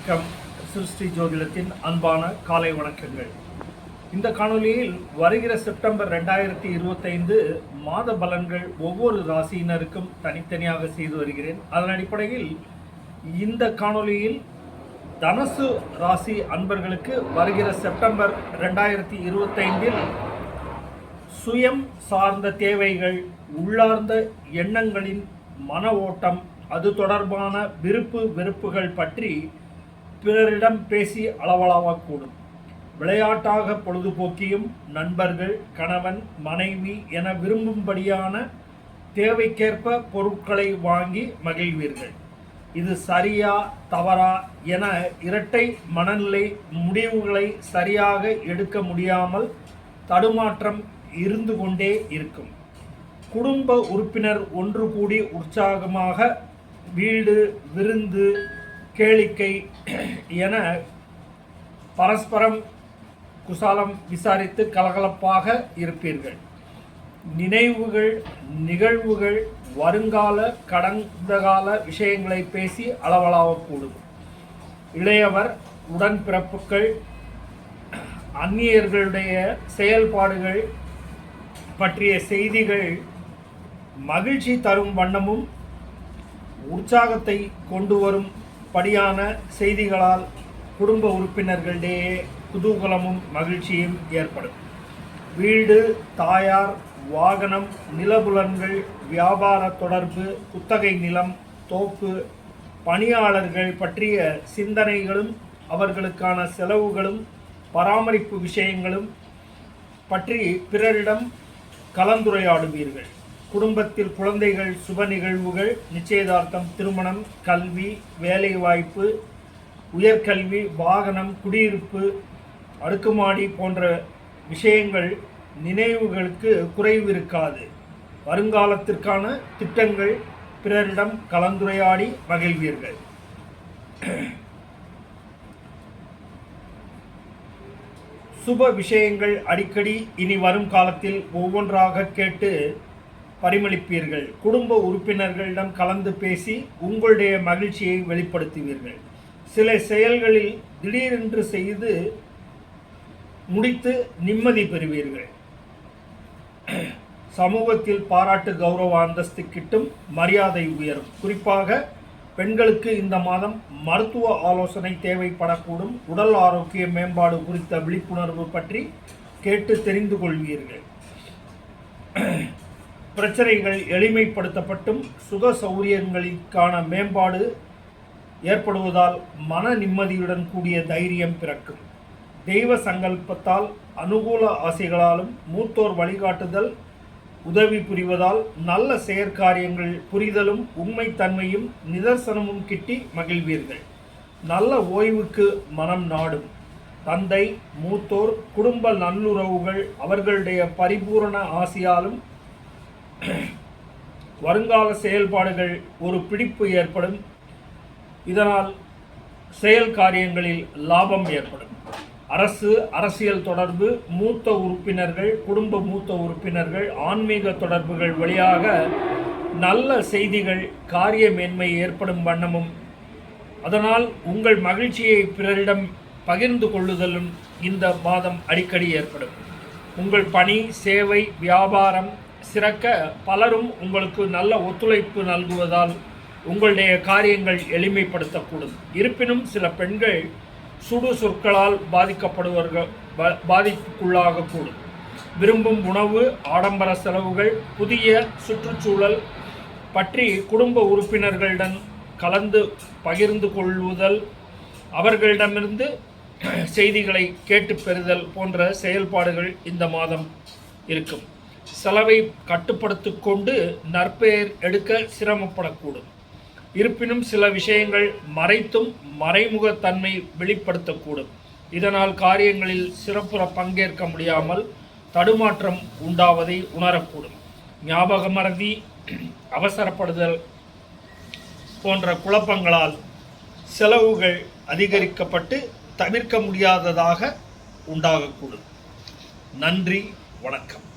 வணக்கம். சிருஷ்டி ஜோதிடத்தின் அன்பான காலை வணக்கங்கள். இந்த காணொலியில் வருகிற செப்டம்பர் ரெண்டாயிரத்தி இருபத்தைந்து மாத பலன்கள் ஒவ்வொரு ராசியினருக்கும் தனித்தனியாக செய்து வருகிறேன். அதன் அடிப்படையில் இந்த காணொலியில் தனசு ராசி அன்பர்களுக்கு வருகிற செப்டம்பர் ரெண்டாயிரத்தி இருபத்தைந்தில் சுயம் சார்ந்த தேவைகள் உள்ளார்ந்த எண்ணங்களின் மன ஓட்டம் அது தொடர்பான விருப்பு வெறுப்புகள் பற்றி பிறரிடம் பேசி அளவளாவக்கூடும் விளையாட்டாக பொழுதுபோக்கியும் நண்பர்கள் கணவன் மனைவி என விரும்பும்படியான தேவைக்கேற்ப பொருட்களை வாங்கி மகிழ்வீர்கள். இது சரியா தவறா என இரட்டை மனநிலை முடிவுகளை சரியாக எடுக்க முடியாமல் தடுமாற்றம் இருந்து கொண்டே இருக்கும். குடும்ப உறுப்பினர் ஒன்று கூடி உற்சாகமாக வீடு விருந்து கேளிக்கை என பரஸ்பரம் குசாலம் விசாரித்து கலகலப்பாக இருப்பீர்கள். நினைவுகள் நிகழ்வுகள் வருங்கால கடந்த கால விஷயங்களை பேசி அளவலாகக்கூடும். இளையவர் உடன்பிறப்புகள் அந்நியர்களுடைய செயல்பாடுகள் பற்றிய செய்திகள் மகிழ்ச்சி தரும் வண்ணமும் உற்சாகத்தை கொண்டு வரும் படியான செய்திகளால் குடும்ப உறுப்பினர்களிடையே குதூகலமும் மகிழ்ச்சியும் ஏற்படும். வீடு தாயார் வாகனம் நிலபுலன்கள் வியாபார தொடர்பு குத்தகை நிலம் தோப்பு பணியாளர்கள் பற்றிய சிந்தனைகளும் அவர்களுக்கான செலவுகளும் பராமரிப்பு விஷயங்களும் பற்றி பிறரிடம் கலந்துரையாடுவீர்கள். குடும்பத்தில் குழந்தைகள் சுப நிகழ்வுகள் நிச்சயதார்த்தம் திருமணம் கல்வி வேலைவாய்ப்பு உயர்கல்வி வாகனம் குடியிருப்பு அடுக்குமாடி போன்ற விஷயங்கள் நினைவுகளுக்கு குறைவு இருக்காது. வருங்காலத்திற்கான திட்டங்கள் பிறரிடம் கலந்துரையாடி மகிழ்வீர்கள். சுப விஷயங்கள் அடிக்கடி இனி வரும் காலத்தில் ஒவ்வொன்றாக கேட்டு பரிமளிப்பீர்கள். குடும்ப உறுப்பினர்களிடம் கலந்து பேசி உங்களுடைய மகிழ்ச்சியை வெளிப்படுத்துவீர்கள். சில செயல்களில் திடீரென்று செய்து முடித்து நிம்மதி பெறுவீர்கள். சமூகத்தில் பாராட்டு கௌரவ அந்தஸ்து கிட்டும் மரியாதை உயரும். குறிப்பாக பெண்களுக்கு இந்த மாதம் மருத்துவ ஆலோசனை தேவைப்படக்கூடும். உடல் ஆரோக்கிய மேம்பாடு குறித்த விழிப்புணர்வு பற்றி கேட்டு தெரிந்து கொள்வீர்கள். பிரச்சனைகள் எளிமைப்படுத்தப்பட்டும் சுக சௌரியங்களுக்கான மேம்பாடு ஏற்படுவதால் மன நிம்மதியுடன் கூடிய தைரியம் பிறக்கும். தெய்வ சங்கல்பத்தால் அனுகூல ஆசைகளாலும் மூத்தோர் வழிகாட்டுதல் உதவி புரிவதால் நல்ல செயற்காரியங்கள் புரிதலும் உண்மைத்தன்மையும் நிதர்சனமும் கிட்டி மகிழ்வீர்கள். நல்ல ஓய்வுக்கு மனம் நாடும். தந்தை மூத்தோர் குடும்ப நல்லுறவுகள் அவர்களுடைய பரிபூரண ஆசையாலும் வருங்கால செயல்பாடுகள் ஒரு பிடிப்பு ஏற்படும். இதனால் செயல் காரியங்களில் லாபம் ஏற்படும். அரசு அரசியல் தொடர்பு மூத்த உறுப்பினர்கள் குடும்ப மூத்த உறுப்பினர்கள் ஆன்மீக தொடர்புகள் வழியாக நல்ல செய்திகள் காரிய மேன்மை ஏற்படும் வண்ணமும் அதனால் உங்கள் மகிழ்ச்சியை பிறரிடம் பகிர்ந்து கொள்ளுதலும் இந்த மாதம் அடிக்கடி ஏற்படும். உங்கள் பணி சேவை வியாபாரம் சிறக்க பலரும் உங்களுக்கு நல்ல ஒத்துழைப்பு நல்குவதால் உங்களுடைய காரியங்கள் எளிமைப்படுத்தக்கூடும். இருப்பினும் சில பெண்கள் சுடு சொற்களால் பாதிக்கப்படுவார்கள் பாதிப்புக்குள்ளாகக்கூடும். விரும்பும் உணவு ஆடம்பர செலவுகள் புதிய சுற்றுச்சூழல் பற்றி குடும்ப உறுப்பினர்களிடம் கலந்து பகிர்ந்து கொள்வதல் அவர்களிடமிருந்து செய்திகளை கேட்டு பெறுதல் போன்ற செயல்பாடுகள் இந்த மாதம் இருக்கும். செலவை கட்டுப்படுத்தி கொண்டு நற்பெயர் எடுக்க சிரமப்படக்கூடும். இருப்பினும் சில விஷயங்கள் மறைத்தும் மறைமுகத்தன்மை வெளிப்படுத்தக்கூடும். இதனால் காரியங்களில் சிறப்புற பங்கேற்க முடியாமல் தடுமாற்றம் உண்டாவதை உணரக்கூடும். ஞாபக மறதி அவசரப்படுதல் போன்ற குழப்பங்களால் செலவுகள் அதிகரிக்கப்பட்டு தவிர்க்க முடியாததாக உண்டாகக்கூடும். நன்றி வணக்கம்.